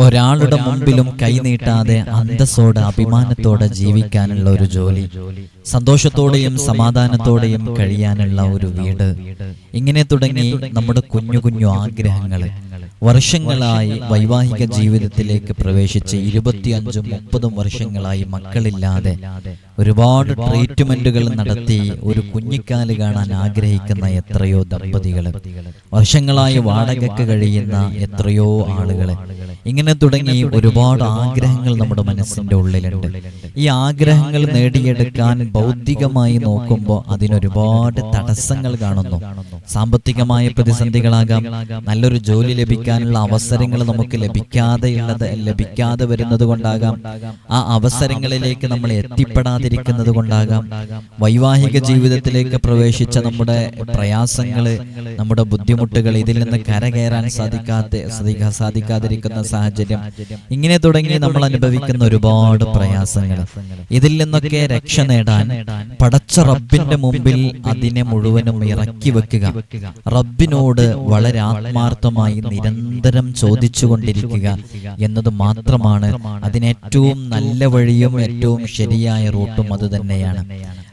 ഒരാളുടെ മുമ്പിലും കൈനീട്ടാതെ അന്തസ്സോടെ അഭിമാനത്തോടെ ജീവിക്കാനുള്ള ഒരു ജോലി. സന്തോഷത്തോടെയും സമാധാനത്തോടെയും കഴിയാനുള്ള ഒരു വീട്. ഇങ്ങനെ തുടങ്ങി നമ്മുടെ കുഞ്ഞു കുഞ്ഞു ആഗ്രഹങ്ങൾ വർഷങ്ങളായി വൈവാഹിക ജീവിതത്തിലേക്ക് പ്രവേശിച്ച് ഇരുപത്തിയഞ്ചും മുപ്പതും വർഷങ്ങളായി മക്കളില്ലാതെ ഒരുപാട് ട്രീറ്റ്മെന്റുകൾ നടത്തി ഒരു കുഞ്ഞിക്കാൽ കാണാൻ ആഗ്രഹിക്കുന്ന എത്രയോ ദമ്പതികൾ വർഷങ്ങളായി വാടകയ്ക്ക് കഴിയുന്ന എത്രയോ ആളുകൾ ഇങ്ങനെ തുടങ്ങി ഒരുപാട് ആഗ്രഹങ്ങൾ നമ്മുടെ മനസ്സിന്റെ ഉള്ളിലുണ്ട്. ഈ ആഗ്രഹങ്ങൾ നേടിയെടുക്കാൻ ഭൗതികമായി നോക്കുമ്പോൾ അതിനൊരുപാട് തടസ്സങ്ങൾ കാണുന്നു. സാമ്പത്തികമായ പ്രതിസന്ധികളാകാം നല്ലൊരു ജോലി ലഭിക്കാനുള്ള അവസരങ്ങൾ നമുക്ക് ലഭിക്കാതെയുള്ളത് ലഭിക്കാതെ വരുന്നത് കൊണ്ടാകാം. ആ അവസരങ്ങളിലേക്ക് നമ്മൾ എത്തിപ്പെടാതിരിക്കുന്നത് കൊണ്ടാകാം വൈവാഹിക ജീവിതത്തിലേക്ക് പ്രവേശിച്ച നമ്മുടെ പ്രയാസങ്ങൾ നമ്മുടെ ബുദ്ധിമുട്ടുകൾ ഇതിൽ നിന്ന് കരകയറാൻ സാധിക്കാത്ത സാധിക്കാതിരിക്കുന്ന സാഹചര്യം. ഇങ്ങനെ തുടങ്ങി നമ്മൾ അനുഭവിക്കുന്ന ഒരുപാട് പ്രയാസങ്ങൾ ഇതിൽ നിന്നൊക്കെ രക്ഷ നേടാൻ പടച്ച റബ്ബിന്റെ മുമ്പിൽ അതിനെ മുഴുവനും ഇറക്കി വെക്കുക. റബ്ബിനോട് വളരെ ആത്മാർത്ഥമായി നിരന്തരം ചോദിച്ചുകൊണ്ടിരിക്കുക എന്നത് മാത്രമാണ്. അതിനേറ്റവും നല്ല വഴിയും ഏറ്റവും ശരിയായ റൂട്ടും അത് തന്നെയാണ്.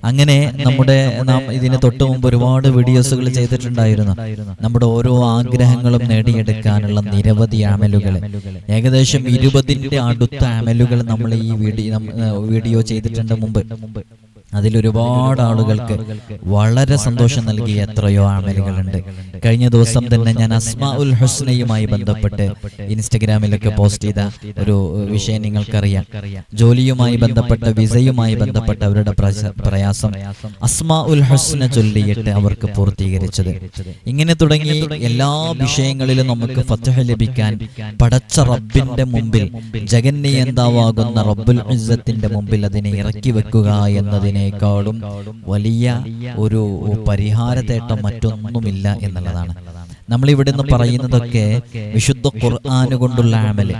അങ്ങനെ നമ്മുടെ നാം ഇതിന് തൊട്ടു മുമ്പ് ഒരുപാട് വീഡിയോസുകൾ ചെയ്തിട്ടുണ്ടായിരുന്നു. നമ്മുടെ ഓരോ ആഗ്രഹങ്ങളും നേടിയെടുക്കാനുള്ള നിരവധി അമലുകൾ. ഏകദേശം ഇരുപതിന്റെ അടുത്ത അമലുകൾ നമ്മൾ ഈ വീഡിയോ വീഡിയോ ചെയ്തിട്ടുണ്ട് മുമ്പ്. അതിൽ ഒരുപാട് ആളുകൾക്ക് വളരെ സന്തോഷം നൽകിയ എത്രയോ അമലുകളുണ്ട് കഴിഞ്ഞ ദിവസം തന്നെ ഞാൻ അസ്മാ ഉൽ ഹുസ്നയുമായി ബന്ധപ്പെട്ട് ഇൻസ്റ്റഗ്രാമിലൊക്കെ പോസ്റ്റ് ചെയ്ത ഒരു വിഷയം നിങ്ങൾക്കറിയാം. ജോലിയുമായി ബന്ധപ്പെട്ട വിസയുമായി ബന്ധപ്പെട്ട അവരുടെ പ്രയാസം അസ്മാ ഉൽ ഹുസ്ന ചൊല്ലിയിട്ട് അവർക്ക് പൂർത്തീകരിച്ചത്. ഇങ്ങനെ തുടങ്ങി എല്ലാ വിഷയങ്ങളിലും നമുക്ക് ഫത്തഹ ലഭിക്കാൻ പടച്ച റബ്ബിന്റെ മുമ്പിൽ ജഗന്നിയന്താവാകുന്ന റബ്ബുൽ ഇസ്സത്തിന്റെ മുമ്പിൽ അതിനെ ഇറക്കി വെക്കുക എന്നതിനേക്കാളും വലിയ ഒരു പരിഹാരത്തേട്ടം മറ്റൊന്നുമില്ല എന്നുള്ളതാണ്. നമ്മൾ ഇവിടെ നിന്ന് പറയുന്നതൊക്കെ വിശുദ്ധ ഖുർആാന് കൊണ്ടുള്ള അമൽ.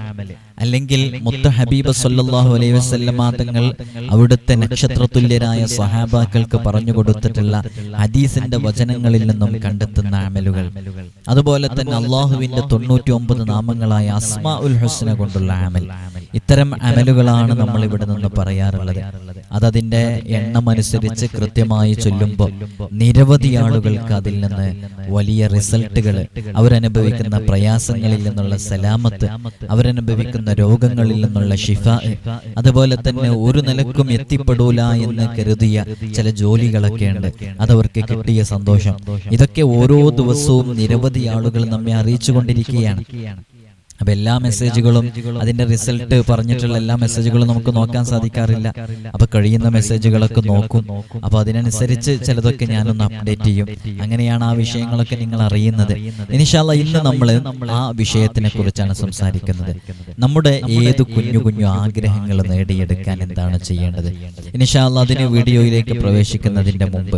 അല്ലെങ്കിൽ മുത്ത ഹബീബ് സല്ലാഹു അലൈഹി വസല്ലമ തങ്ങൾ അവിടുത്തെ നക്ഷത്രതുല്യരായ സഹാബാക്കൾക്ക് പറഞ്ഞു കൊടുത്തിട്ടുള്ള ഹദീസിന്റെ വചനങ്ങളിൽ നിന്നും കണ്ടെത്തുന്ന അമലുകൾ. അതുപോലെ തന്നെ അള്ളാഹുവിന്റെ തൊണ്ണൂറ്റി ഒമ്പത് നാമങ്ങളായ അസ്മാ ഉൽ ഹുസ്ന കൊണ്ടുള്ള അമൽ. ഇത്തരം അമലുകളാണ് നമ്മൾ ഇവിടെ നിന്ന് പറയാറുള്ളത്. അതതിന്റെ എണ്ണം അനുസരിച്ച് കൃത്യമായി ചൊല്ലുമ്പോൾ നിരവധി ആളുകൾക്ക് അതിൽ നിന്ന് വലിയ റിസൾട്ടുകൾ അവരനുഭവിക്കുന്ന പ്രയാസങ്ങളിൽ നിന്നുള്ള സലാമത്ത് അവരനുഭവിക്കുന്ന രോഗങ്ങളിൽ നിന്നുള്ള ഷിഫ അതുപോലെ തന്നെ ഒരു നിലക്കും എത്തിപ്പെടൂല എന്ന് കരുതിയ ചില ജോലികളൊക്കെ ഉണ്ട് അതവർക്ക് കിട്ടിയ സന്തോഷം. ഇതൊക്കെ ഓരോ ദിവസവും നിരവധി ആളുകൾ നമ്മെ അറിയിച്ചു കൊണ്ടിരിക്കുകയാണ്. അപ്പൊ എല്ലാ മെസ്സേജുകളും അതിന്റെ റിസൾട്ട് പറഞ്ഞിട്ടുള്ള എല്ലാ മെസ്സേജുകളും നമുക്ക് നോക്കാൻ സാധിക്കാറില്ല. അപ്പൊ കഴിയുന്ന മെസ്സേജുകളൊക്കെ നോക്കും. അപ്പോൾ അതിനനുസരിച്ച് ചിലതൊക്കെ ഞാനൊന്ന് അപ്ഡേറ്റ് ചെയ്യും. അങ്ങനെയാണ് ആ വിഷയങ്ങളൊക്കെ നിങ്ങൾ അറിയുന്നത്. ഇനിഷാല്ല ഇന്ന് നമ്മൾ ആ വിഷയത്തിനെ കുറിച്ചാണ് സംസാരിക്കുന്നത്. നമ്മുടെ ഏത് കുഞ്ഞു കുഞ്ഞു ആഗ്രഹങ്ങൾ നേടിയെടുക്കാൻ എന്താണ് ചെയ്യേണ്ടത്? ഇനിഷാല്ല അതിന് വീഡിയോയിലേക്ക് പ്രവേശിക്കുന്നതിന്റെ മുമ്പ്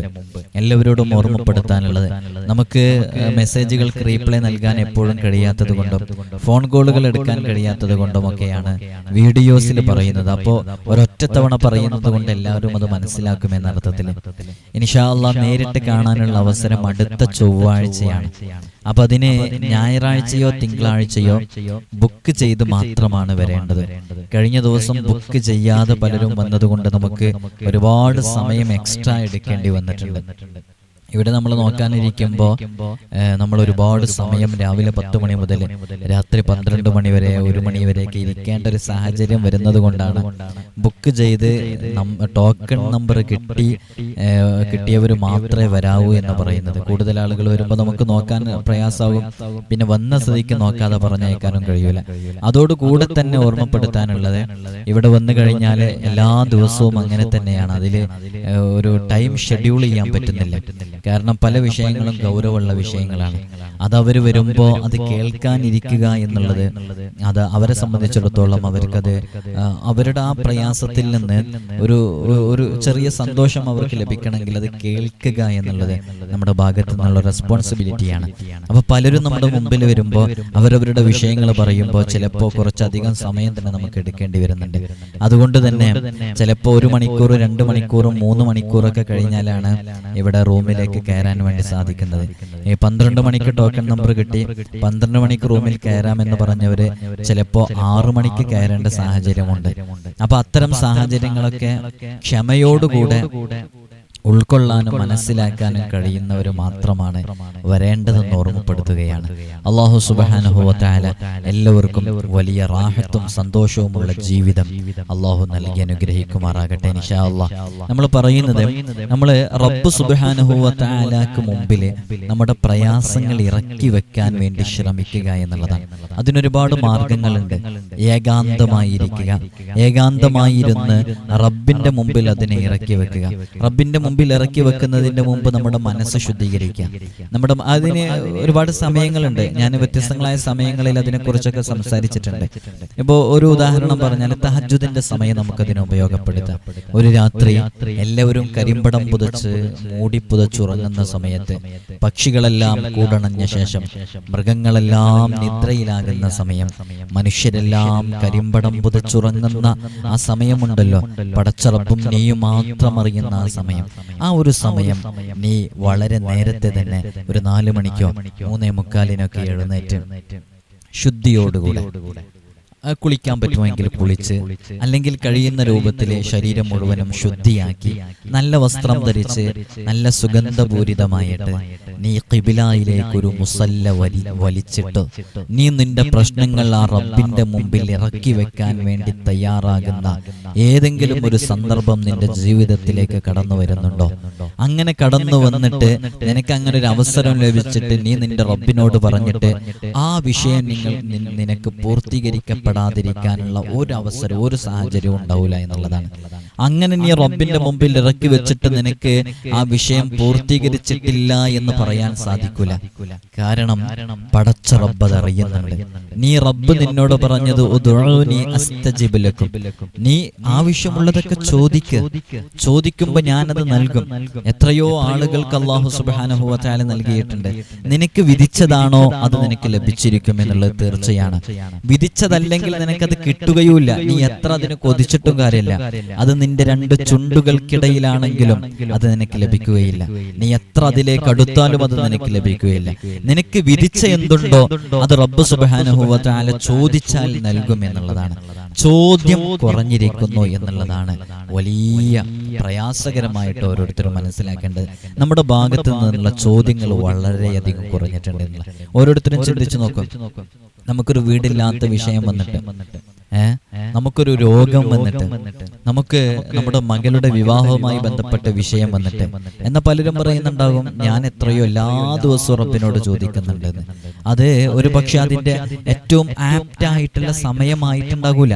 എല്ലാവരോടും ഓർമ്മപ്പെടുത്താനുള്ളത് നമുക്ക് മെസ്സേജുകൾക്ക് റീപ്ലൈ നൽകാൻ എപ്പോഴും കഴിയാത്തത് കൊണ്ടും ഫോൺ കോളുകൾ എടുക്കാൻ കഴിയാത്തത് കൊണ്ടുമൊക്കെയാണ് വീഡിയോസിൽ പറയുന്നത്. അപ്പോൾ ഒരൊറ്റ തവണ പറയുന്നത് കൊണ്ട് എല്ലാവരും അത് മനസ്സിലാക്കുമെന്ന അർത്ഥത്തിൽ ഇനിഷാല്ല നേരിട്ട് കാണാനുള്ള അവസരം അടുത്ത ചൊവ്വാഴ്ചയാണ്. അപ്പൊ അതിന് ഞായറാഴ്ചയോ തിങ്കളാഴ്ചയോ ബുക്ക് ചെയ്ത് മാത്രമാണ് വരേണ്ടത്. കഴിഞ്ഞ ദിവസം ബുക്ക് ചെയ്യാതെ പലരും വന്നതുകൊണ്ട് നമുക്ക് ഒരുപാട് സമയം എക്സ്ട്രാ എടുക്കേണ്ടി വന്നിട്ടുണ്ട്. ഇവിടെ നമ്മൾ നോക്കാനിരിക്കുമ്പോൾ നമ്മൾ ഒരുപാട് സമയം രാവിലെ പത്ത് മണി മുതൽ രാത്രി പന്ത്രണ്ട് മണി വരെ ഒരു മണി വരെയൊക്കെ ഇരിക്കേണ്ട ഒരു സാഹചര്യം വരുന്നത് കൊണ്ടാണ് ബുക്ക് ചെയ്ത് ടോക്കൺ നമ്പർ കിട്ടി കിട്ടിയവർ മാത്രമേ വരാവൂ എന്ന് പറയുന്നത്. കൂടുതൽ ആളുകൾ വരുമ്പോൾ നമുക്ക് നോക്കാൻ പ്രയാസമാകും പിന്നെ വന്ന സ്ഥിതിക്ക് നോക്കാതെ പറഞ്ഞേക്കാനും കഴിയൂല. അതോടുകൂടെ തന്നെ ഓർമ്മപ്പെടുത്താനുള്ളത് ഇവിടെ വന്നു കഴിഞ്ഞാൽ എല്ലാ ദിവസവും അങ്ങനെ തന്നെയാണ്. അതിൽ ഒരു ടൈം ഷെഡ്യൂൾ ചെയ്യാൻ പറ്റുന്നില്ല. കാരണം പല വിഷയങ്ങളും ഗൗരവമുള്ള വിഷയങ്ങളാണ്. അത് അവർ വരുമ്പോൾ അത് കേൾക്കാനിരിക്കുക എന്നുള്ളത് അത് അവരെ സംബന്ധിച്ചിടത്തോളം അവർക്കത് അവരുടെ ആ പ്രയാസത്തിൽ നിന്ന് ഒരു ഒരു ചെറിയ സന്തോഷം അവർക്ക് ലഭിക്കണമെങ്കിൽ അത് കേൾക്കുക എന്നുള്ളത് നമ്മുടെ ഭാഗത്തു നിന്നുള്ള റെസ്പോൺസിബിലിറ്റിയാണ് അപ്പൊ പലരും നമ്മുടെ മുമ്പിൽ വരുമ്പോൾ അവരവരുടെ വിഷയങ്ങൾ പറയുമ്പോൾ ചിലപ്പോൾ കുറച്ചധികം സമയം തന്നെ നമുക്ക് എടുക്കേണ്ടി വരുന്നുണ്ട്. അതുകൊണ്ട് തന്നെ ചിലപ്പോൾ ഒരു മണിക്കൂർ രണ്ട് മണിക്കൂർ മൂന്ന് മണിക്കൂറൊക്കെ കഴിഞ്ഞാലാണ് ഇവിടെ റൂമിലേക്ക് റൂമിലേക്ക് കയറാൻ വേണ്ടി സാധിക്കുന്നത്. ഈ പന്ത്രണ്ട് മണിക്ക് ടോക്കൺ നമ്പർ കിട്ടി. പന്ത്രണ്ട് മണിക്ക് റൂമിൽ കയറാമെന്ന് പറഞ്ഞവര് ചിലപ്പോ ആറു മണിക്ക് കയറേണ്ട സാഹചര്യമുണ്ട്. അപ്പൊ അത്തരം സാഹചര്യങ്ങളൊക്കെ ക്ഷമയോടുകൂടെ ഉൾക്കൊള്ളാനും മനസ്സിലാക്കാനും കഴിയുന്നവർ മാത്രമാണ് വരേണ്ടതെന്ന് ഓർമ്മപ്പെടുത്തുകയാണ്. അള്ളാഹു സുബാനുഭവത്തായ എല്ലാവർക്കും വലിയ റാഹത്തും സന്തോഷവുമുള്ള ജീവിതം അള്ളാഹു നൽകി അനുഗ്രഹിക്കുമാറാകട്ടെ നിഷാ അള്ളാഹ് നമ്മൾ പറയുന്നത് നമ്മൾ റബ്ബ് സുബാനുഭവത്തായാലാക്ക് മുമ്പിൽ നമ്മുടെ പ്രയാസങ്ങൾ ഇറക്കി വെക്കാൻ വേണ്ടി ശ്രമിക്കുക എന്നുള്ളതാണ്. അതിനൊരുപാട് മാർഗങ്ങളുണ്ട്. ഏകാന്തമായിരിക്കുക. ഏകാന്തമായിരുന്ന് റബ്ബിന്റെ മുമ്പിൽ അതിനെ ഇറക്കി വെക്കുക. റബ്ബിന്റെ മുമ്പിൽ ഇറക്കി വെക്കുന്നതിന്റെ മുമ്പ് നമ്മുടെ മനസ്സ് ശുദ്ധീകരിക്കാം. നമ്മുടെ അതിന് ഒരുപാട് സമയങ്ങളുണ്ട്. ഞാൻ വ്യത്യസ്തങ്ങളായ സമയങ്ങളിൽ അതിനെക്കുറിച്ചൊക്കെ സംസാരിച്ചിട്ടുണ്ട്. ഇപ്പോ ഒരു ഉദാഹരണം പറഞ്ഞാൽ തഹജുദിന്റെ സമയം നമുക്കതിനെ ഉപയോഗപ്പെടുത്താം. ഒരു രാത്രി എല്ലാവരും കരിമ്പടം പുതച്ച് മൂടി പുതച്ചുറങ്ങുന്ന സമയത്ത് പക്ഷികളെല്ലാം കൂടണഞ്ഞ ശേഷം മൃഗങ്ങളെല്ലാം നിദ്രയിലാകുന്ന സമയം മനുഷ്യരെല്ലാം കരിമ്പടം പുതച്ചുറങ്ങുന്ന ആ സമയമുണ്ടല്ലോ. പടച്ചറപ്പും നെയ്യും മാത്രം അറിയുന്ന ആ സമയം. ആ ഒരു സമയം നീ വളരെ നേരത്തെ തന്നെ ഒരു നാല് മണിക്കോ മൂന്നേ മുക്കാലിനൊക്കെ എഴുന്നേറ്റ് ശുദ്ധിയോടുകൂടെ കുളിക്കാൻ പറ്റുമെങ്കിൽ കുളിച്ച് അല്ലെങ്കിൽ കഴിയുന്ന രൂപത്തിലെ ശരീരം മുഴുവനും ശുദ്ധിയാക്കി നല്ല വസ്ത്രം ധരിച്ച് നല്ല സുഗന്ധപൂരിതമായിട്ട് നീ കിബിലായിലേക്ക് ഒരു മുസല്ല വലി വലിച്ചിട്ട് നീ നിന്റെ പ്രശ്നങ്ങൾ ആ റബ്ബിന്റെ മുമ്പിൽ ഇറക്കി വെക്കാൻ വേണ്ടി തയ്യാറാകുന്ന ഏതെങ്കിലും ഒരു സന്ദർഭം നിന്റെ ജീവിതത്തിലേക്ക് കടന്നു വരുന്നുണ്ടോ? അങ്ങനെ കടന്നു വന്നിട്ട് നിനക്ക് അങ്ങനെ ഒരു അവസരം ലഭിച്ചിട്ട് നീ നിന്റെ റബ്ബിനോട് പറഞ്ഞിട്ട് ആ വിഷയം നിങ്ങൾ നിനക്ക് പൂർത്തീകരിക്കപ്പെടാതിരിക്കാനുള്ള ഒരു അവസരം ഒരു സാഹചര്യവും ഉണ്ടാവില്ല എന്നുള്ളതാണ്. അങ്ങനെ നീ റബ്ബിന്റെ മുമ്പിൽ ഇറക്കി വെച്ചിട്ട് നിനക്ക് ആ വിഷയം പൂർത്തീകരിച്ചിട്ടില്ല എന്ന് പറയാൻ സാധിക്കൂല. കാരണം പടച്ച റബ്ബ് അത് അറിയുന്നുണ്ട് നീ റബ്ബ് നിന്നോട് പറഞ്ഞത് അസ്തജിബിലക്കും. നീ ആവശ്യമുള്ളതൊക്കെ ചോദിക്ക്. ചോദിക്കുമ്പോ ഞാനത് നൽകും. എത്രയോ ആളുകൾക്ക് അള്ളാഹു സുബാനുഭവത്താൽ നൽകിയിട്ടുണ്ട്. നിനക്ക് വിധിച്ചതാണോ അത് നിനക്ക് ലഭിച്ചിരിക്കും എന്നുള്ളത് തീർച്ചയാണ്. വിധിച്ചതല്ലെങ്കിൽ നിനക്കത് കിട്ടുകയുമില്ല. നീ എത്ര അതിന് കൊതിച്ചിട്ടും കാര്യമില്ല. അത് നിന്റെ രണ്ട് ചുണ്ടുകൾക്കിടയിലാണെങ്കിലും അത് നിനക്ക് ലഭിക്കുകയില്ല. നീ എത്ര അതിലേക്ക് അടുത്താലും അത് നിനക്ക് ലഭിക്കുകയില്ല. നിനക്ക് വിധിച്ച എന്തുണ്ടോ അത് റബ്ബ് സുബാനുഭവത്താല ചോദിച്ചാൽ നൽകും എന്നുള്ളതാണ്. ചോദ്യം കുറഞ്ഞിരിക്കുന്നു എന്നുള്ളതാണ് വലിയ പ്രയാസകരമായിട്ട് ഓരോരുത്തരും മനസ്സിലാക്കേണ്ടത്. നമ്മുടെ ഭാഗത്ത് നിന്നുള്ള ചോദ്യങ്ങൾ വളരെയധികം കുറഞ്ഞിട്ടുണ്ട് ഓരോരുത്തരും ചിന്തിച്ചു നോക്കും. നമുക്കൊരു വീടില്ലാത്ത വിഷയം വന്നിട്ട്. ഏ? നമുക്കൊരു രോഗം വന്നിട്ട്. നമുക്ക് നമ്മുടെ മകളുടെ വിവാഹവുമായി ബന്ധപ്പെട്ട വിഷയം വന്നിട്ട്. എന്ന പലരും പറയുന്നുണ്ടാകും ഞാൻ എത്രയോ എല്ലാ ദിവസവും റബ്ബിനോട് ചോദിക്കുന്നുണ്ട് അത് ഒരു പക്ഷെ അതിന്റെ ഏറ്റവും ആപ്റ്റ് ആയിട്ടുള്ള സമയമായിട്ടുണ്ടാകൂല.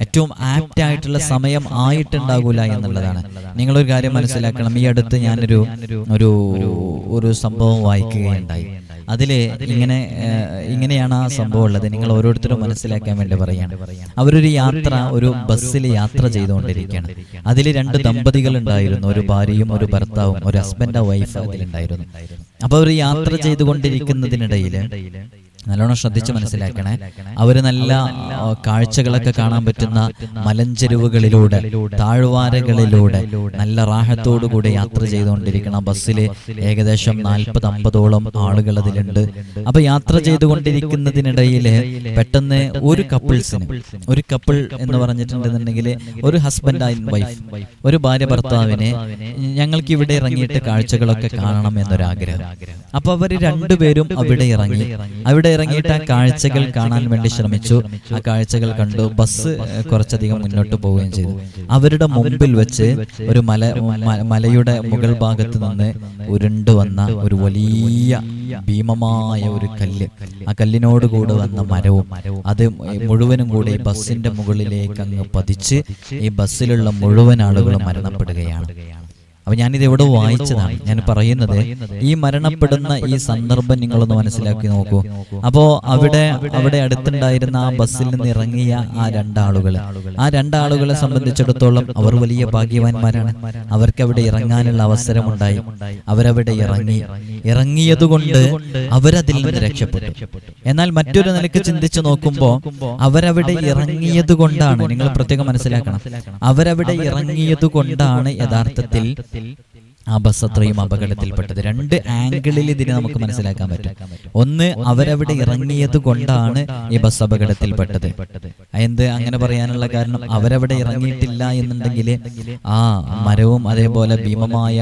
ഏറ്റവും ആപ്റ്റ് ആയിട്ടുള്ള സമയം ആയിട്ടുണ്ടാകൂല എന്നുള്ളതാണ്. നിങ്ങളൊരു കാര്യം മനസ്സിലാക്കണം. ഈ അടുത്ത് ഞാനൊരു ഒരു ഒരു സംഭവം വായിക്കുകയുണ്ടായി. അതിൽ ഇങ്ങനെ ഇങ്ങനെയാണ് ആ സംഭവം ഉള്ളത്. നിങ്ങൾ ഓരോരുത്തരും മനസ്സിലാക്കാൻ വേണ്ടി പറയാണ്. അവരൊരു യാത്ര ഒരു ബസ്സിൽ യാത്ര ചെയ്തുകൊണ്ടിരിക്കുകയാണ്. അതിൽ രണ്ട് ദമ്പതികൾ ഉണ്ടായിരുന്നു. ഒരു ഭാര്യയും ഒരു ഭർത്താവും ഒരു ഹസ്ബൻഡ് വൈഫ് അതിലുണ്ടായിരുന്നു. അപ്പൊ ഒരു യാത്ര ചെയ്തുകൊണ്ടിരിക്കുന്നതിനിടയിൽ നല്ലോണം ശ്രദ്ധിച്ച് മനസ്സിലാക്കണേ. അവർ നല്ല കാഴ്ചകളൊക്കെ കാണാൻ പറ്റുന്ന മലഞ്ചെരുവുകളിലൂടെ താഴ്വാരകളിലൂടെ നല്ല റാഹത്തോടുകൂടി യാത്ര ചെയ്തുകൊണ്ടിരിക്കണം ബസ്സിൽ ഏകദേശം നാൽപ്പത് അമ്പതോളം ആളുകൾ അതിലുണ്ട്. അപ്പൊ യാത്ര ചെയ്തുകൊണ്ടിരിക്കുന്നതിനിടയിൽ പെട്ടെന്ന് ഒരു കപ്പിൾസിന് ഒരു കപ്പിൾ എന്ന് പറഞ്ഞിട്ടുണ്ടെന്നുണ്ടെങ്കിൽ ഒരു ഹസ്ബൻഡ് ആൻഡ് വൈഫ് ഒരു ഭാര്യ ഭർത്താവിനെ ഞങ്ങൾക്ക് ഇവിടെ ഇറങ്ങിയിട്ട് കാഴ്ചകളൊക്കെ കാണണം എന്നൊരാഗ്രഹം. അപ്പൊ അവർ രണ്ടുപേരും അവിടെ ഇറങ്ങി അവിടെ ഇറങ്ങിയിട്ട് ആ കാഴ്ചകൾ കാണാൻ വേണ്ടി ശ്രമിച്ചു. ആ കാഴ്ചകൾ കണ്ടു ബസ് കുറച്ചധികം മുന്നോട്ട് പോവുകയും ചെയ്തു. അവരുടെ മുമ്പിൽ വെച്ച് ഒരു മല മലയുടെ മുകൾ ഭാഗത്ത് നിന്ന് ഉരുണ്ടു വന്ന ഒരു വലിയ ഭീമമായ ഒരു കല്ല്. ആ കല്ലിനോട് കൂടെ വന്ന മരവും അത് മുഴുവനും കൂടി ഈ ബസ്സിന്റെ മുകളിലേക്ക് അങ്ങ് പതിച്ച് ഈ ബസ്സിലുള്ള മുഴുവൻ ആളുകളും മരണപ്പെടുകയാണ്. അപ്പൊ ഞാനിത് എവിടെ വായിച്ചതാണ് ഞാൻ പറയുന്നത് ഈ മരണപ്പെടുന്ന ഈ സന്ദർഭം നിങ്ങളൊന്ന് മനസ്സിലാക്കി നോക്കൂ. അപ്പോ അവിടെ അവിടെ അടുത്തുണ്ടായിരുന്ന ആ ബസ്സിൽ നിന്ന് ഇറങ്ങിയ ആ രണ്ടാളുകൾ ആ രണ്ടാളുകളെ. സംബന്ധിച്ചിടത്തോളം അവർ വലിയ ഭാഗ്യവാന്മാരാണ്. അവർക്ക് അവിടെ ഇറങ്ങാനുള്ള അവസരമുണ്ടായി. അവരവിടെ ഇറങ്ങി. ഇറങ്ങിയതുകൊണ്ട് അവരതിൽ നിന്ന് രക്ഷപ്പെട്ടു. എന്നാൽ മറ്റൊരു നിലയ്ക്ക് ചിന്തിച്ചു നോക്കുമ്പോ അവരവിടെ ഇറങ്ങിയത് കൊണ്ടാണ് നിങ്ങൾ പ്രത്യേകം മനസ്സിലാക്കണം. അവരവിടെ ഇറങ്ങിയത് കൊണ്ടാണ് യഥാർത്ഥത്തിൽ del ആ ബസ് അത്രയും അപകടത്തിൽപ്പെട്ടത്. രണ്ട് ആംഗിളിൽ ഇതിനെ നമുക്ക് മനസ്സിലാക്കാൻ പറ്റും. ഒന്ന് അവരവിടെ ഇറങ്ങിയത് കൊണ്ടാണ് ഈ ബസ് അപകടത്തിൽപ്പെട്ടത്. എന്ത് അങ്ങനെ പറയാനുള്ള കാരണം അവരവിടെ ഇറങ്ങിയിട്ടില്ല എന്നുണ്ടെങ്കിൽ ആ മരവും അതേപോലെ ഭീമമായ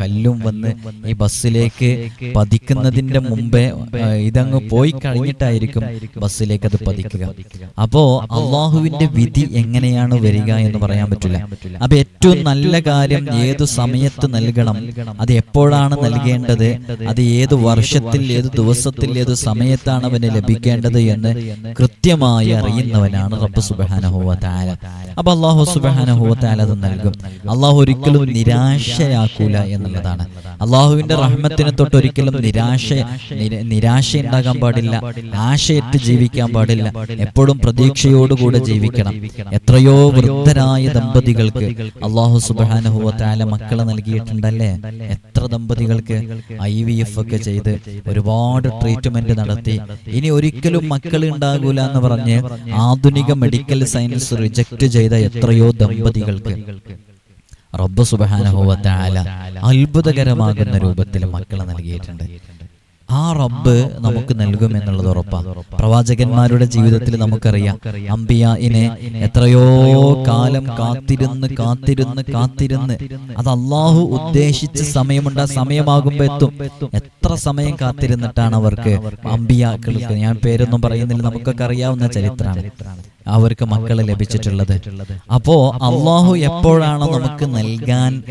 കല്ലും വന്ന് ഈ ബസ്സിലേക്ക് പതിക്കുന്നതിന്റെ മുമ്പേ ഇതങ്ങ് പോയി കഴിഞ്ഞിട്ടായിരിക്കും ബസ്സിലേക്ക് അത് പതിക്കുക. അപ്പോ അള്ളാഹുവിന്റെ വിധി എങ്ങനെയാണ് വരിക എന്ന് പറയാൻ പറ്റില്ല. അപ്പൊ ഏറ്റവും നല്ല കാര്യം ഏത് സമയത്ത് നൽകണം. അത് എപ്പോഴാണ് നൽകേണ്ടത്? അത് ഏത് വർഷത്തിൽ ഏത് ദിവസത്തിൽ ഏത് സമയത്താണ് അവന് ലഭിക്കേണ്ടത് എന്ന് കൃത്യമായി അറിയുന്നവനാണ് റബ്ബ് സുബാനഹുവത്താല അപ്പൊ അള്ളാഹു സുബാനഹുവത്താല അത് നൽകും. അള്ളാഹു ഒരിക്കലും നിരാശയാക്കൂല എന്നുള്ളതാണ്. അള്ളാഹുവിന്റെ റഹ്മത്തിനെ തൊട്ട് ഒരിക്കലും നിരാശ നിര- നിരാശ ഉണ്ടാകാൻ പാടില്ല. ആശയറ്റ് ജീവിക്കാൻ പാടില്ല. എപ്പോഴും പ്രതീക്ഷയോടുകൂടെ ജീവിക്കണം. എത്രയോ വൃദ്ധരായ ദമ്പതികൾക്ക് അള്ളാഹു സുബാനഹുവത്താല മക്കളെ നൽകിയിട്ടുണ്ടല്ലേ എത്ര ദമ്പതികൾക്ക് ഐ വി എഫ് ഒക്കെ ചെയ്ത് ഒരുപാട് ട്രീറ്റ്മെന്റ് നടത്തി. ഇനി ഒരിക്കലും മക്കൾ ഉണ്ടാകൂല എന്ന് പറഞ്ഞ് ആധുനിക മെഡിക്കൽ സയൻസ് റിജക്ട് ചെയ്ത എത്രയോ ദമ്പതികൾക്ക്. റബ്ബ് സുബാനഹുവത്താല അത്ഭുതകരമാകുന്ന രൂപത്തിൽ മക്കളെ നൽകിയിട്ടുണ്ട്. ആ റബ്ബ് നമുക്ക് നൽകും എന്നുള്ളത് ഉറപ്പാ. പ്രവാചകന്മാരുടെ ജീവിതത്തിൽ നമുക്കറിയാം. അമ്പിയായിനെ എത്രയോ കാലം കാത്തിരുന്ന് കാത്തിരുന്ന് കാത്തിരുന്ന് അത് അള്ളാഹു ഉദ്ദേശിച്ച സമയമുണ്ട്. ആ സമയമാകുമ്പോ എത്തും. എത്ര സമയം കാത്തിരുന്നിട്ടാണ് അവർക്ക് അമ്പിയാക്കൾക്ക്? ഞാൻ പേരൊന്നും പറയുന്നില്ല. നമുക്കൊക്കെ അറിയാവുന്ന ചരിത്രമാണ്. അവർക്ക് മക്കൾ ലഭിച്ചിട്ടുള്ളത്. അപ്പോ അള്ളാഹു എപ്പോഴാണ് നമുക്ക് നൽകാൻ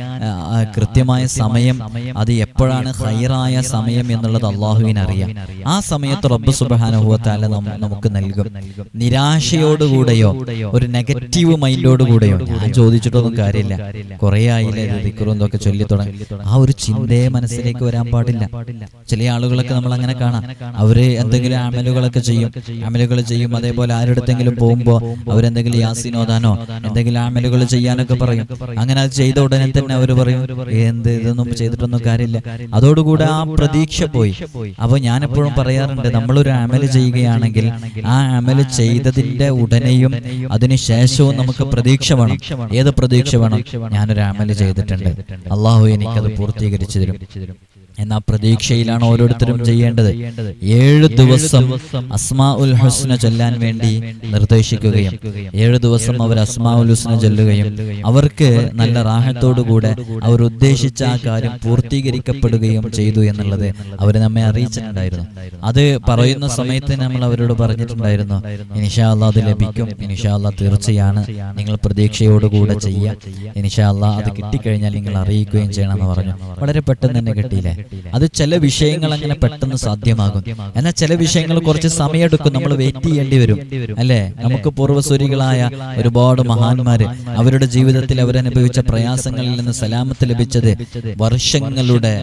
കൃത്യമായ സമയം അത് എപ്പോഴാണ് ഹൈറായ സമയം എന്നുള്ളത് അള്ളാഹുവിന് അറിയാം. ആ സമയത്ത് റബ്ബ് സുബാനുഭവത്താല നമുക്ക് നൽകും. നിരാശയോടുകൂടെയോ ഒരു നെഗറ്റീവ് മൈൻഡോടുകൂടെയോ ഞാൻ ചോദിച്ചിട്ടൊന്നും കാര്യമില്ല. കുറെ ആയില്ലേ ദിക്കറും ഇതൊക്കെ ചൊല്ലി തുടങ്ങി ആ ഒരു ചിന്തയെ മനസ്സിലേക്ക് വരാൻ പാടില്ല. ചില ആളുകളൊക്കെ നമ്മൾ അങ്ങനെ കാണാം. അവർ എന്തെങ്കിലും അമലുകളൊക്കെ ചെയ്യും. അമലുകൾ ചെയ്യും. അതേപോലെ ആരുടെത്തെങ്കിലും പോകുമ്പോ അവരെന്തെങ്കിലും യാസിനോദാനോ എന്തെങ്കിലും ആമലുകൾ ചെയ്യാനൊക്കെ പറയും. അങ്ങനെ അത് ചെയ്ത ഉടനെ തന്നെ അവർ പറയും എന്ത് ഇതൊന്നും ചെയ്തിട്ടൊന്നും കാര്യമില്ല. അതോടുകൂടെ ആ പ്രതീക്ഷ പോയി. അപ്പൊ ഞാൻ എപ്പോഴും പറയാറുണ്ട് നമ്മളൊരു അമൽ ചെയ്യുകയാണെങ്കിൽ ആ അമൽ ചെയ്തതിന്റെ ഉടനെയും അതിനുശേഷവും നമുക്ക് പ്രതീക്ഷ വേണം. ഏത് പ്രതീക്ഷ വേണം? ഞാനൊരു അമൽ ചെയ്തിട്ടുണ്ട്. അള്ളാഹു എനിക്കത് പൂർത്തീകരിച്ചു തരും. എന്ന പ്രതീക്ഷയിലാണ് ഓരോരുത്തരും ചെയ്യേണ്ടത്. ഏഴ് ദിവസം അസ്മാ ഉൽ ഹുസ്ന ചൊല്ലാൻ വേണ്ടി നിർദ്ദേശിക്കുകയും ഏഴ് ദിവസം അവർ അസ്മാ ഉൽ ഹുസ്ന ചൊല്ലുകയും അവർക്ക് നല്ല റാഹത്തോടുകൂടെ അവർ ഉദ്ദേശിച്ച ആ കാര്യം പൂർത്തീകരിക്കപ്പെടുകയും ചെയ്തു എന്നുള്ളത് അവർ നമ്മെ അറിയിച്ചിട്ടുണ്ടായിരുന്നു. അത് പറയുന്ന സമയത്ത് നമ്മൾ അവരോട് പറഞ്ഞിട്ടുണ്ടായിരുന്നു. ഇനിഷാല്ല അത് ലഭിക്കും. ഇനിഷാല്ല തീർച്ചയാണ്. നിങ്ങൾ പ്രതീക്ഷയോടുകൂടെ ചെയ്യുക ഇനിഷാല്ല അത് കിട്ടിക്കഴിഞ്ഞാൽ നിങ്ങൾ അറിയിക്കുകയും ചെയ്യണമെന്ന് പറഞ്ഞു. വളരെ പെട്ടെന്ന് തന്നെ കിട്ടിയില്ലേ? അത് ചില വിഷയങ്ങൾ അങ്ങനെ പെട്ടെന്ന് സാധ്യമാകും. എന്നാൽ ചില വിഷയങ്ങൾ കുറച്ച് സമയമെടുക്കും. നമ്മൾ വെയിറ്റ് ചെയ്യേണ്ടി വരും. അല്ലെ? നമുക്ക് പൂർവസൂരികളായ ഒരുപാട് മഹാന്മാര് അവരുടെ ജീവിതത്തിൽ അവരനുഭവിച്ച പ്രയാസങ്ങളിൽ നിന്ന് സലാമത്ത് ലഭിച്ചത് വർഷങ്ങളുടെ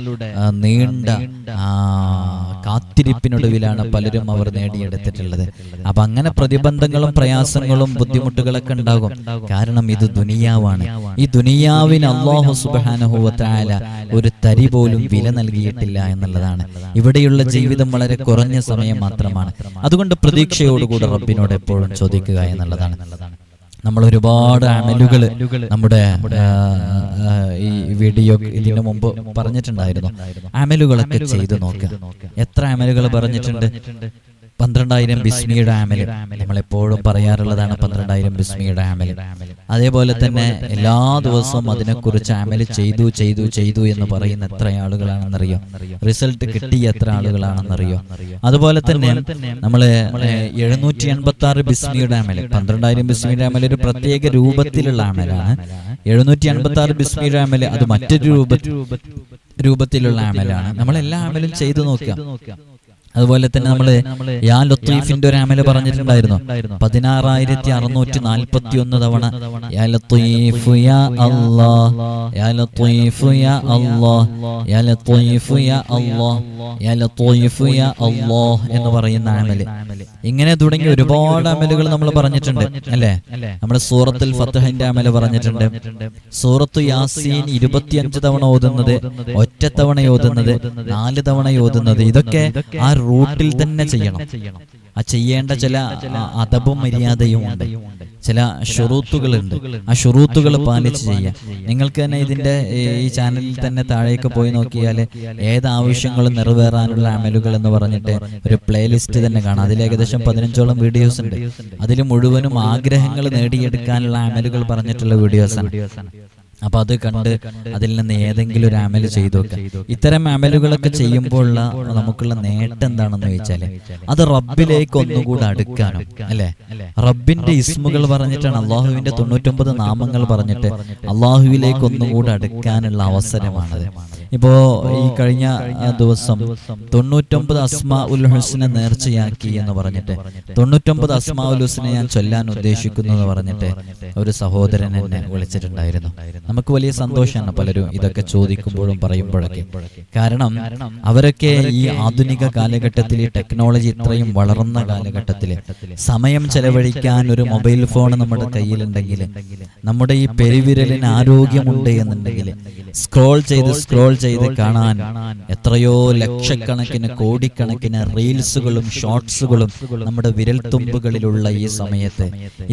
നീണ്ട കാത്തിരിപ്പിനൊടുവിലാണ് പലരും അവർ നേടിയെടുത്തിട്ടുള്ളത്. അപ്പൊ അങ്ങനെ പ്രതിബന്ധങ്ങളും പ്രയാസങ്ങളും ബുദ്ധിമുട്ടുകളൊക്കെ ഉണ്ടാകും. കാരണം ഇത് ദുനിയാവാണ്. ഈ ദുനിയാവിന് അള്ളാഹു സുബാനഹുവത്തായ ഒരു തരി പോലും വില നൽകിയിട്ടില്ല എന്നുള്ളതാണ്. ഇവിടെയുള്ള ജീവിതം വളരെ കുറഞ്ഞ സമയം മാത്രമാണ്. അതുകൊണ്ട് പ്രതീക്ഷയോടുകൂടെ റബ്ബിനോട് എപ്പോഴും ചോദിക്കുക എന്നുള്ളതാണ്. നമ്മൾ ഒരുപാട് അണലുകൾ നമ്മുടെ ഈ വീഡിയോ ഇതിനു മുമ്പ് പറഞ്ഞിട്ടുണ്ടായിരുന്നു. അമലുകളൊക്കെ ചെയ്തു നോക്കുക. എത്ര അമലുകൾ പറഞ്ഞിട്ടുണ്ട്? പന്ത്രണ്ടായിരം ബിസ്മിയുടെ ആമൽ നമ്മൾ എപ്പോഴും പറയാറുള്ളതാണ് പന്ത്രണ്ടായിരം ബിസ്മിയുടെ ആമൽ അതേപോലെ തന്നെ എല്ലാ ദിവസവും അതിനെക്കുറിച്ച് ആമൽ ചെയ്തു ചെയ്തു ചെയ്തു എന്ന് പറയുന്ന എത്ര ആളുകളാണെന്നറിയോ? റിസൾട്ട് കിട്ടിയ എത്ര ആളുകളാണെന്നറിയോ? അതുപോലെ തന്നെ നമ്മൾ എഴുന്നൂറ്റി എൺപത്തി ആറ് ബിസ്മിയുടെ ആമൽ പന്ത്രണ്ടായിരം ബിസ്മിയുടെ ആമൽ ഒരു പ്രത്യേക രൂപത്തിലുള്ള ആമലാണ്. എഴുന്നൂറ്റി എൺപത്തി ആറ് ബിസ്മിയുടെ ആമൽ അത് മറ്റൊരു രൂപ രൂപത്തിലുള്ള ആമലാണ്. നമ്മൾ എല്ലാ ആമലും ചെയ്തു നോക്കുക. അതുപോലെ തന്നെ നമ്മൾ യാ ലത്തീഫിന്റെ ഒരു അമല പറഞ്ഞിട്ടുണ്ടായിരുന്നു. പതിനാറായിരത്തി അറുന്നൂറ്റി നാൽപ്പത്തി ഒന്ന് തവണ യാ ലത്തീഫു യാ അല്ലാ യാ ലത്തീഫു യാ അല്ലാ യാ ലത്തീഫു യാ അല്ലാ യാ ലത്തീഫു യാ അല്ലാ എന്ന് പറയുന്ന അമൽ. ഇങ്ങനെ തുടങ്ങി ഒരുപാട് അമലുകൾ നമ്മൾ പറഞ്ഞിട്ടുണ്ട് അല്ലേ? നമ്മുടെ സൂറത്തുൽ ഫത്തഹിന്റെ അമല പറഞ്ഞിട്ടുണ്ട്. സൂറത്തു യാസീൻ ഇരുപത്തിയഞ്ച് തവണ ഓതുന്നത് ഒറ്റ തവണ ഓതുന്നത് നാല് തവണ ഓതുന്നത്. ഇതൊക്കെ ആ റൂട്ടിൽ തന്നെ ചെയ്യണം. ആ ചെയ്യേണ്ട ചില അതപും മര്യാദയും ഉണ്ട്. ചില ഷുറൂത്തുകളുണ്ട് ആ ഷുറൂത്തുകൾ പാലിച്ച് ചെയ്യുക നിങ്ങൾക്ക് തന്നെ ഇതിന്റെ ഈ ഈ ചാനലിൽ തന്നെ താഴേക്ക് പോയി നോക്കിയാൽ ഏത് ആവശ്യങ്ങളും നിറവേറാനുള്ള അമലുകൾ എന്ന് പറഞ്ഞിട്ട് ഒരു പ്ലേലിസ്റ്റ് തന്നെ കാണാം. അതിൽ ഏകദേശം പതിനഞ്ചോളം വീഡിയോസ് ഉണ്ട്. അതിൽ മുഴുവനും ആഗ്രഹങ്ങൾ നേടിയെടുക്കാനുള്ള അമലുകൾ പറഞ്ഞിട്ടുള്ള വീഡിയോസാണ് അപ്പൊ അത് കണ്ട് അതിൽ നിന്ന് ഏതെങ്കിലും ഒരു അമൽ ചെയ്തു വെക്കുക ഇത്തരം അമലുകളൊക്കെ ചെയ്യുമ്പോഴുള്ള നമുക്കുള്ള നേട്ടം എന്താണെന്ന് ചോദിച്ചാൽ അത് റബ്ബിലേക്ക് ഒന്നുകൂടെ അടുക്കാനും അല്ലെ? റബ്ബിന്റെ ഇസ്മുകൾ പറഞ്ഞിട്ടാണ് അള്ളാഹുവിന്റെ തൊണ്ണൂറ്റൊമ്പത് നാമങ്ങൾ പറഞ്ഞിട്ട് അള്ളാഹുവിലേക്ക് ഒന്നുകൂടെ അടുക്കാനുള്ള അവസരമാണത്. ഇപ്പോ ഈ കഴിഞ്ഞ ദിവസം തൊണ്ണൂറ്റൊമ്പത് അസ്മാ ഉൽ ഹുസിനെ നേർച്ചയാക്കി എന്ന് പറഞ്ഞിട്ട് തൊണ്ണൂറ്റൊമ്പത് അസ്മാ ഉൽ ഹുസിനെ ഞാൻ ചൊല്ലാൻ ഉദ്ദേശിക്കുന്നു എന്ന് പറഞ്ഞിട്ട് ഒരു സഹോദരൻ എന്നെ വിളിച്ചിട്ടുണ്ടായിരുന്നു. നമുക്ക് വലിയ സന്തോഷമാണ് പലരും ഇതൊക്കെ ചോദിക്കുമ്പോഴും പറയുമ്പോഴൊക്കെ. കാരണം അവരൊക്കെ ഈ ആധുനിക കാലഘട്ടത്തിൽ ഈ ടെക്നോളജി ഇത്രയും വളർന്ന കാലഘട്ടത്തിൽ സമയം ചെലവഴിക്കാൻ ഒരു മൊബൈൽ ഫോൺ നമ്മുടെ കയ്യിലുണ്ടെങ്കിൽ നമ്മുടെ ഈ പെരുവിരലിന് ആരോഗ്യമുണ്ട് എന്നുണ്ടെങ്കിൽ സ്ക്രോൾ ചെയ്ത് സ്ക്രോൾ ചെയ്ത് കാണാൻ എത്രയോ ലക്ഷക്കണക്കിന് കോടിക്കണക്കിന് റീൽസുകളും ഷോർട്സുകളും നമ്മുടെ വിരൽത്തുമ്പുകളിലുള്ള ഈ സമയത്ത്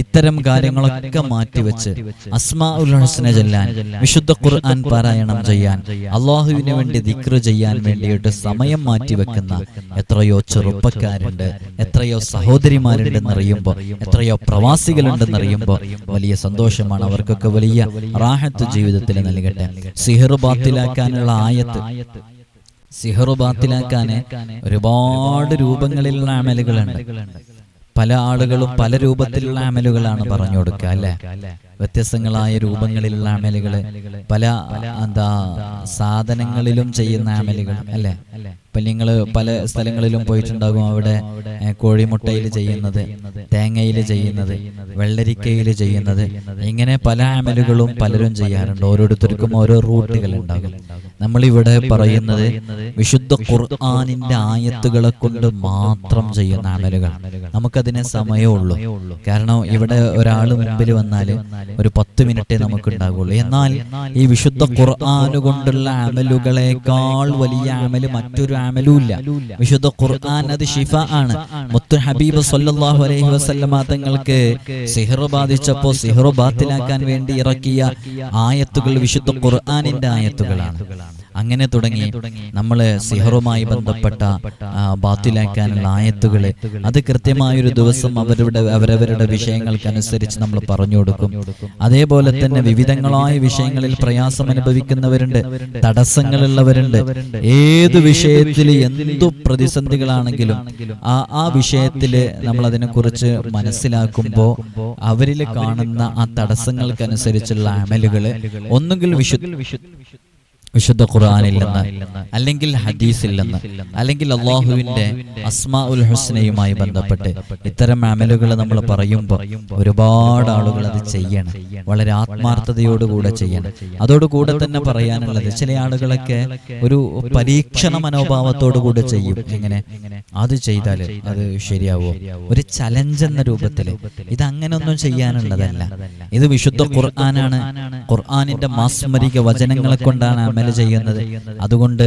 ഇത്തരം കാര്യങ്ങളൊക്കെ മാറ്റിവെച്ച് അസ്മാ ഉൽ ഹുസ്ന ചൊല്ലാൻ വിശുദ്ധ ഖുർആൻ പാരായണം ചെയ്യാൻ അള്ളാഹുവിന് വേണ്ടി ദിക്റ് ചെയ്യാൻ വേണ്ടിയിട്ട് സമയം മാറ്റിവെക്കുന്ന എത്രയോ ചെറുപ്പക്കാരുണ്ട് എത്രയോ സഹോദരിമാരുണ്ടെന്ന് അറിയുമ്പോൾ എത്രയോ പ്രവാസികളുണ്ടെന്ന് അറിയുമ്പോൾ വലിയ സന്തോഷമാണ് അവർക്കൊക്കെ വലിയ റാഹത്ത് ജീവിതത്തിൽ നൽകട്ടെ. സിഹർ ബാത്തിലാക്കാനുള്ള ആയത്ത്. സിഹറു ബാത്തിലാക്കാൻ ഒരുപാട് രൂപങ്ങളിലുള്ള അമലുകളുണ്ട്. പല ആളുകളും പല രൂപത്തിലുള്ള അമലുകളാണ് പറഞ്ഞു കൊടുക്കുക അല്ലെ? വ്യത്യസ്തങ്ങളായ രൂപങ്ങളിലുള്ള അമലുകൾ പല എന്താ സാധനങ്ങളിലും ചെയ്യുന്ന അമലുകൾ അല്ലെ? ഇപ്പൊ നിങ്ങൾ പല സ്ഥലങ്ങളിലും പോയിട്ടുണ്ടാകും അവിടെ കോഴിമുട്ടയിൽ ചെയ്യുന്നത് തേങ്ങയിൽ ചെയ്യുന്നത് വെള്ളരിക്കയിൽ ചെയ്യുന്നത്. ഇങ്ങനെ പല അമലുകളും പലരും ചെയ്യാറുണ്ട്. ഓരോരുത്തർക്കും ഓരോ റൂട്ടുകൾ ഉണ്ടാകും. നമ്മളിവിടെ പറയുന്നത് വിശുദ്ധ ഖുർആാനിന്റെ ആയത്തുകളെ കൊണ്ട് മാത്രം ചെയ്യുന്ന അമലുകൾ നമുക്കതിനെ സമയമുള്ളൂ കാരണം ഇവിടെ ഒരാൾ മുമ്പിൽ വന്നാൽ ഒരു പത്ത് മിനിറ്റേ നമുക്ക് ഉണ്ടാകുള്ളൂ. എന്നാൽ ഈ വിശുദ്ധ ഖുർആാനുകൊണ്ടുള്ള കൊണ്ടുള്ള അമലുകളെക്കാൾ വലിയ അമൽ മറ്റൊരു അമലും ഇല്ല വിശുദ്ധ ഖുർആൻ അത് ഷിഫ ആണ്. മുത്തു ഹബീബ് സല്ലല്ലാഹു അലൈഹി വസല്ലമ തങ്ങൾക്ക് സിഹർ ബാധിച്ചപ്പോ സിഹർ ബാത്തിലാക്കാൻ വേണ്ടി ഇറക്കിയ ആയത്തുകൾ വിശുദ്ധ ഖുർആനിന്റെ ആയത്തുകളാണ്. അങ്ങനെ തുടങ്ങി നമ്മൾ സിഹറുമായി ബന്ധപ്പെട്ട ബാത്തിലാക്കാനുള്ള ആയത്തുകൾ. അത് കൃത്യമായൊരു ദിവസം അവരുടെ അവരവരുടെ വിഷയങ്ങൾക്കനുസരിച്ച് നമ്മൾ പറഞ്ഞു കൊടുക്കും. അതേപോലെ തന്നെ വിവിധങ്ങളായ വിഷയങ്ങളിൽ പ്രയാസം അനുഭവിക്കുന്നവരുണ്ട് തടസ്സങ്ങളുള്ളവരുണ്ട് ഏത് വിഷയത്തിൽ എന്തു പ്രതിസന്ധികളാണെങ്കിലും ആ ആ വിഷയത്തിൽ നമ്മൾ അതിനെക്കുറിച്ച് മനസ്സിലാക്കുമ്പോൾ അവരിൽ കാണുന്ന ആ തടസ്സങ്ങൾക്കനുസരിച്ചുള്ള അമലുകൾ ഒന്നുകിൽ വിശുദ്ധ വിശുദ്ധ ഖുർആാനിൽ നിന്ന് അല്ലെങ്കിൽ ഹദീസിൽ നിന്ന് അല്ലെങ്കിൽ അള്ളാഹുവിന്റെ അസ്മാ ഉൽ ഹുസ്നയുമായി ബന്ധപ്പെട്ട് ഇത്തരം അമലുകൾ നമ്മൾ പറയുമ്പോൾ ഒരുപാട് ആളുകൾ അത് ചെയ്യണം. വളരെ ആത്മാർത്ഥതയോടുകൂടെ ചെയ്യണം. അതോടുകൂടെ തന്നെ പറയാനുള്ളത് ചില ആളുകളൊക്കെ ഒരു പരീക്ഷണ മനോഭാവത്തോടു കൂടെ ചെയ്യും. എങ്ങനെ? അത് ചെയ്താൽ അത് ശരിയാവോ ഒരു ചലഞ്ച് എന്ന രൂപത്തിൽ ഇത് അങ്ങനെയൊന്നും ചെയ്യാനുള്ളതല്ല. ഇത് വിശുദ്ധ ഖുർആനാണ്. ഖുർആാനിന്റെ മാസ്മരിക വചനങ്ങളെ കൊണ്ടാണ് അമൽ ചെയ്യുന്നത്. അതുകൊണ്ട്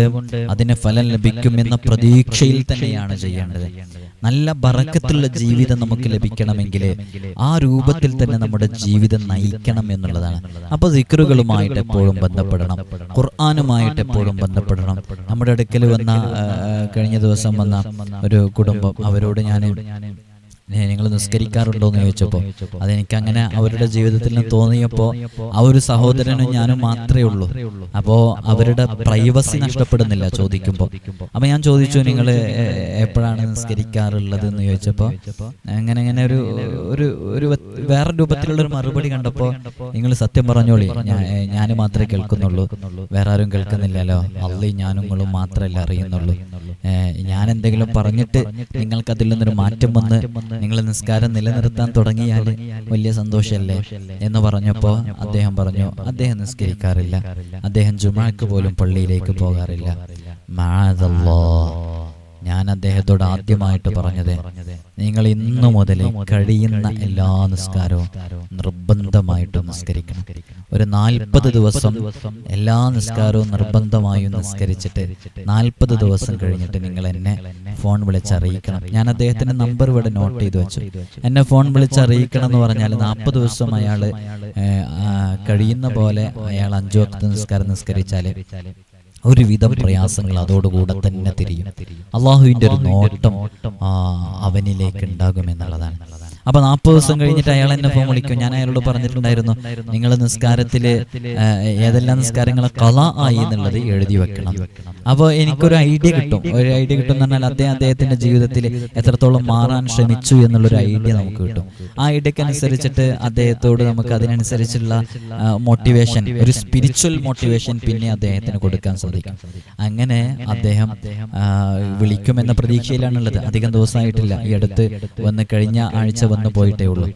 അതിന് ഫലം ലഭിക്കുമെന്ന പ്രതീക്ഷയിൽ തന്നെയാണ് ചെയ്യേണ്ടത്. നല്ല ബറക്കത്തുള്ള ജീവിതം നമുക്ക് ലഭിക്കണമെങ്കിൽ ആ രൂപത്തിൽ തന്നെ നമ്മുടെ ജീവിതം നയിക്കണം എന്നുള്ളതാണ്. അപ്പൊ സിക്കറുകളുമായിട്ട് എപ്പോഴും ബന്ധപ്പെടണം. ഖുർആാനുമായിട്ട് എപ്പോഴും ബന്ധപ്പെടണം. നമ്മുടെ അടുക്കൽ വന്ന കഴിഞ്ഞ ദിവസം വന്ന ഒരു കുടുംബം. അവരോട് ഞാൻ നിങ്ങൾ നിസ്കരിക്കാറുണ്ടോ എന്ന് ചോദിച്ചപ്പോൾ അതെനിക്ക് അങ്ങനെ അവരുടെ ജീവിതത്തിൽ നിന്ന് തോന്നിയപ്പോൾ ആ ഒരു സഹോദരനും ഞാനും മാത്രമേ ഉള്ളൂ. അപ്പോൾ അവരുടെ പ്രൈവസി നഷ്ടപ്പെടുന്നില്ല ചോദിക്കുമ്പോൾ അപ്പോൾ ഞാൻ ചോദിച്ചു നിങ്ങൾ എപ്പോഴാണ് നിസ്കരിക്കാറുള്ളത്? എന്ന് ചോദിച്ചപ്പോൾ അങ്ങനെ അങ്ങനെ ഒരു ഒരു ഒരു വേറെ രൂപത്തിലുള്ള ഒരു മറുപടി കണ്ടപ്പോൾ നിങ്ങൾ സത്യം പറഞ്ഞോളി. ഞാൻ മാത്രമേ കേൾക്കുന്നുള്ളൂ. വേറെ ആരും കേൾക്കുന്നില്ലല്ലോ. അള്ളി ഞാനും നിങ്ങളും മാത്രമല്ല അറിയുന്നുള്ളൂ. ഞാൻ എന്തെങ്കിലും പറഞ്ഞിട്ട് നിങ്ങൾക്ക് അതിൽ നിന്നൊരു മാറ്റം വന്ന് നിങ്ങൾ നിസ്കാരം നിലനിർത്താൻ തുടങ്ങിയാൽ വലിയ സന്തോഷമല്ലേ എന്ന് പറഞ്ഞപ്പോൾ അദ്ദേഹം പറഞ്ഞു അദ്ദേഹം നിസ്കരിക്കാറില്ല. അദ്ദേഹം ജുമാക്ക് പോലും പള്ളിയിലേക്ക് പോകാറില്ല. മാതല്ലോ ഞാൻ അദ്ദേഹത്തോട് ആദ്യമായിട്ട് പറഞ്ഞത് നിങ്ങൾ ഇന്നു മുതൽ കഴിയുന്ന എല്ലാ നിസ്കാരവും നിർബന്ധമായിട്ടും നിസ്കരിക്കണം. ഒരു നാൽപ്പത് ദിവസം എല്ലാ നിസ്കാരവും നിർബന്ധമായും നിസ്കരിച്ചിട്ട് നാൽപ്പത് ദിവസം കഴിഞ്ഞിട്ട് നിങ്ങൾ എന്നെ ഫോൺ വിളിച്ചറിയിക്കണം ഞാൻ അദ്ദേഹത്തിന്റെ നമ്പർ ഇവിടെ നോട്ട് ചെയ്തു വെച്ചു. എന്നെ ഫോൺ വിളിച്ചറിയിക്കണം എന്ന് പറഞ്ഞാൽ നാൽപ്പത് ദിവസം അയാൾ കഴിയുന്ന പോലെ അയാൾ അഞ്ചു വക്ത നിസ്കാരം നിസ്കരിച്ചാൽ ഒരുവിധം പ്രയാസങ്ങൾ അതോടുകൂടെ തന്നെ തിരിയും. അള്ളാഹുവിന്റെ ഒരു നോട്ടം അവനിലേക്ക് ഉണ്ടാകുമെന്നുള്ളതാണ്. അപ്പൊ നാൽപ്പത് ദിവസം കഴിഞ്ഞിട്ട് അയാൾ എന്നെ ഫോൺ വിളിക്കും. ഞാൻ അയാളോട് പറഞ്ഞിട്ടുണ്ടായിരുന്നു നിങ്ങൾ നിസ്കാരത്തിൽ ഏതെല്ലാം നിസ്കാരങ്ങൾ കല ആയി എന്നുള്ളത് എഴുതി വെക്കണം. അപ്പോൾ എനിക്കൊരു ഐഡിയ കിട്ടും. ഒരു ഐഡിയ കിട്ടും എന്ന് പറഞ്ഞാൽ അദ്ദേഹം അദ്ദേഹത്തിന്റെ ജീവിതത്തിൽ എത്രത്തോളം മാറാൻ ശ്രമിച്ചു എന്നുള്ളൊരു ഐഡിയ നമുക്ക് കിട്ടും. ആ ഐഡിയക്ക് അനുസരിച്ചിട്ട് അദ്ദേഹത്തോട് നമുക്ക് അതിനനുസരിച്ചുള്ള മോട്ടിവേഷൻ ഒരു സ്പിരിച്വൽ മോട്ടിവേഷൻ പിന്നെ അദ്ദേഹത്തിന് കൊടുക്കാൻ സാധിക്കും. അങ്ങനെ അദ്ദേഹം വിളിക്കുമെന്ന പ്രതീക്ഷയിലാണുള്ളത്. അധികം ദിവസമായിട്ടില്ല. ഈ അടുത്ത് വന്ന് കഴിഞ്ഞ ആഴ്ച വന്ന് പോയിട്ടേ ഉള്ളൂ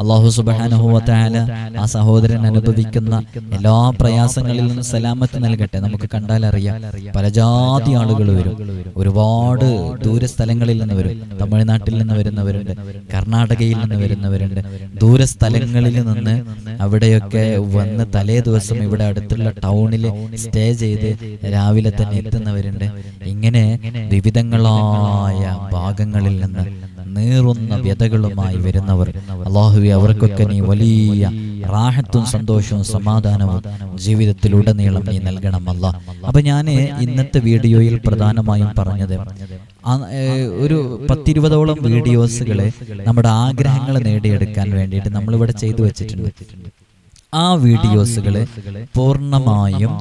അള്ളാഹു സുബാനുഹുവത്തായ ആ സഹോദരൻ അനുഭവിക്കുന്ന എല്ലാ പ്രയാസങ്ങളിൽ നിന്നും സലാമത്ത് നൽകട്ടെ നമുക്ക് കണ്ടാൽ അറിയാം. പല ജാതി ആളുകൾ വരും. ഒരുപാട് ദൂര സ്ഥലങ്ങളിൽ നിന്ന് വരും. തമിഴ്നാട്ടിൽ നിന്ന് വരുന്നവരുണ്ട്. കർണാടകയിൽ നിന്ന് വരുന്നവരുണ്ട്. ദൂര സ്ഥലങ്ങളിൽ നിന്ന് അവിടെയൊക്കെ വന്ന് തലേ ദിവസം ഇവിടെ അടുത്തുള്ള ടൗണിൽ സ്റ്റേ ചെയ്ത് രാവിലെ തന്നെ എത്തുന്നവരുണ്ട്. ഇങ്ങനെ വിവിധങ്ങളായ ഭാഗങ്ങളിൽ നിന്ന് നീറുന്ന വ്യതകളുമായി വരുന്നവർ. അള്ളാഹുവെ അവർക്കൊക്കെ നീ വലിയ റാഹത്തും സന്തോഷവും സമാധാനവും ജീവിതത്തിലുടനീളം നീ നൽകണം അല്ല അപ്പൊ ഞാൻ ഇന്നത്തെ വീഡിയോയിൽ പ്രധാനമായും പറഞ്ഞത് ഒരു പത്തിരുപതോളം വീഡിയോസുകളെ നമ്മുടെ ആഗ്രഹങ്ങൾ നേടിയെടുക്കാൻ വേണ്ടിയിട്ട് നമ്മളിവിടെ ചെയ്തു വെച്ചിട്ടുണ്ട്. ആ വീഡിയോസുകൾ പൂർണമായും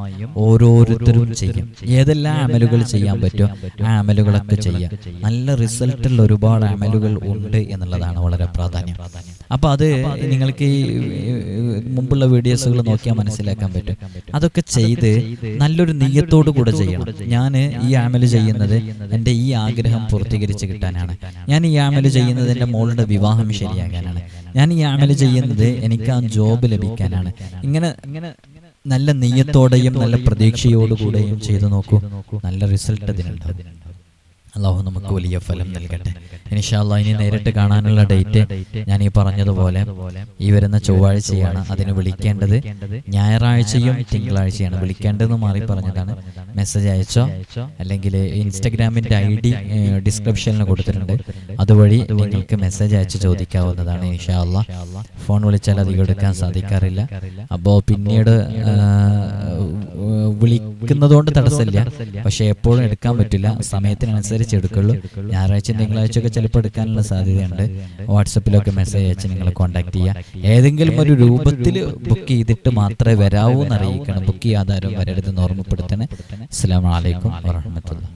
ഓരോരുത്തരും ചെയ്യും. ഏതെല്ലാം അമലുകൾ ചെയ്യാൻ പറ്റുമോ ആ അമലുകളൊക്കെ ചെയ്യാം. നല്ല റിസൾട്ടുള്ള ഒരുപാട് അമലുകൾ ഉണ്ട് എന്നുള്ളതാണ് വളരെ പ്രാധാന്യം. അപ്പം അത് നിങ്ങൾക്ക് ഈ മുമ്പുള്ള വീഡിയോസുകൾ നോക്കിയാൽ മനസ്സിലാക്കാൻ പറ്റും. അതൊക്കെ ചെയ്ത് നല്ലൊരു നീയത്തോടു കൂടെ ചെയ്യണം. ഞാൻ ഈ ആമൽ ചെയ്യുന്നത് എന്റെ ഈ ആഗ്രഹം പൂർത്തീകരിച്ച് കിട്ടാനാണ്. ഞാൻ ഈ ആമൽ ചെയ്യുന്നത് എന്റെ മോളുടെ വിവാഹം ശരിയാകാനാണ് ഞാൻ ഈ ആമൽ ചെയ്യുന്നത് എനിക്ക് ആ ജോബ് ലഭിക്കാനാണ്. ഇങ്ങനെ ഇങ്ങനെ നല്ല നെയ്യത്തോടെയും നല്ല പ്രതീക്ഷയോടുകൂടെയും ചെയ്തു നോക്കൂ. നല്ല റിസൾട്ട് അതിനുണ്ടാവും അള്ളാഹു നമുക്ക് വലിയ ഫലം നൽകട്ടെ. ഇനിഷാല്ല ഇനി നേരിട്ട് കാണാനുള്ള ഡേറ്റ് ഞാൻ ഈ പറഞ്ഞതുപോലെ ഈ വരുന്ന ചൊവ്വാഴ്ചയാണ് അതിന് വിളിക്കേണ്ടത്. ഞായറാഴ്ചയും തിങ്കളാഴ്ചയാണ് വിളിക്കേണ്ടതെന്ന് മാറി പറഞ്ഞതാണ്. മെസ്സേജ് അയച്ചോ? അല്ലെങ്കിൽ ഇൻസ്റ്റഗ്രാമിന്റെ ഐ ഡി ഡിസ്ക്രിപ്ഷനിൽ കൊടുത്തിട്ടുണ്ട്. അതുവഴി നിങ്ങൾക്ക് മെസ്സേജ് അയച്ച് ചോദിക്കാവുന്നതാണ് ഇൻഷാല്ല ഫോൺ വിളിച്ചാൽ അധികം എടുക്കാൻ സാധിക്കാറില്ല. അപ്പോൾ പിന്നീട് വിളിക്കുന്നതുകൊണ്ട് തടസ്സമില്ല. പക്ഷേ എപ്പോഴും എടുക്കാൻ പറ്റില്ല. സമയത്തിനനുസരിച്ച് എടുക്കുള്ളൂ ഞായറാഴ്ച തിങ്കളാഴ്ച ഒക്കെ ചിലപ്പോൾ എടുക്കാനുള്ള സാധ്യതയുണ്ട്. വാട്സപ്പിലൊക്കെ മെസ്സേജ് അയച്ച് നിങ്ങൾ കോൺടാക്ട് ചെയ്യുക ഏതെങ്കിലും ഒരു രൂപത്തിൽ ബുക്ക് ചെയ്തിട്ട് മാത്രമേ വരാവൂ എന്ന് അറിയിക്കണം ബുക്ക് ചെയ്യാതെ ആരും വരരുതെന്ന് ഓർമ്മപ്പെടുത്തണേ. അസ്സാം വലൈക്കും വാഹമത്തുള്ള